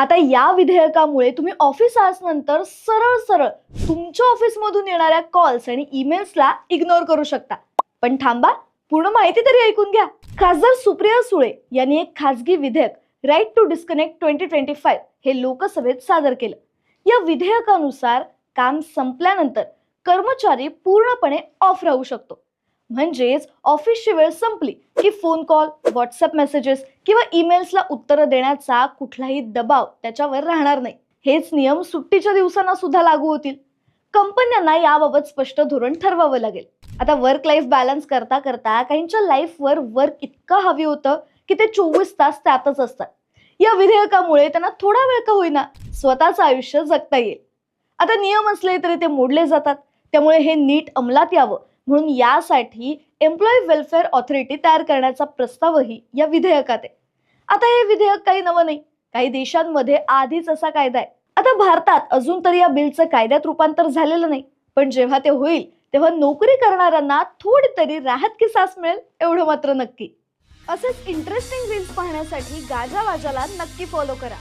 आता या विधेयकामुळे तुम्ही ऑफिस आवर्स नंतर सरळ सरळ तुमच्या ऑफिसमधून येणाऱ्या कॉल्स आणि ईमेल्सला इग्नोर करू शकता. पण थांबा पूर्ण माहिती तरी ऐकून घ्या. खासदार सुप्रिया सुळे यांनी एक खासगी विधेयक right to disconnect twenty twenty five हे लोकसभेत सादर केलं. या विधेयकानुसार काम संपल्यानंतर कर्मचारी पूर्णपणे ऑफ राहू शकतो. म्हणजेच ऑफिसची वेळ संपली की फोन कॉल व्हॉट्सअप मेसेजेस किंवा ईमेल्सला उत्तरं देण्याचा कुठलाही दबाव त्याच्यावर राहणार नाही. हेच नियम सुट्टीच्या दिवसांना सुद्धा लागू होतील. कंपन्यांना याबाबत स्पष्ट धोरण ठरवावं लागेल. आता वर्क लाईफ बॅलन्स करता करता काहींच्या लाईफवर वर्क इतकं हवी होतं की ते चोवीस तास त्यातच असतात. या विधेयकामुळे त्यांना थोडा वेळ का होईना स्वतःचं आयुष्य जगता येईल. आता नियम असले तरी ते मोडले जातात. त्यामुळे हे नीट अंमलात यावं. म्हणून यासाठी एम्प्लॉई वेलफेअर ऑथॉरिटी तयार करण्याचा प्रस्तावही या विधेयकात आहे. आता हे विधेयक काही नवं नाही. काही देशांमध्ये आधीच असा कायदा आहे. आता भारतात अजून तरी या बिलचं कायद्यात रूपांतर झालेलं नाही. पण जेव्हा ते होईल तेव्हा नोकरी करणाऱ्यांना थोडी तरी राहत की सास मिळेल एवढं मात्र नक्की. असेच इंटरेस्टिंग रील्स पाहण्यासाठी गाजा वाजाला नक्की फॉलो करा.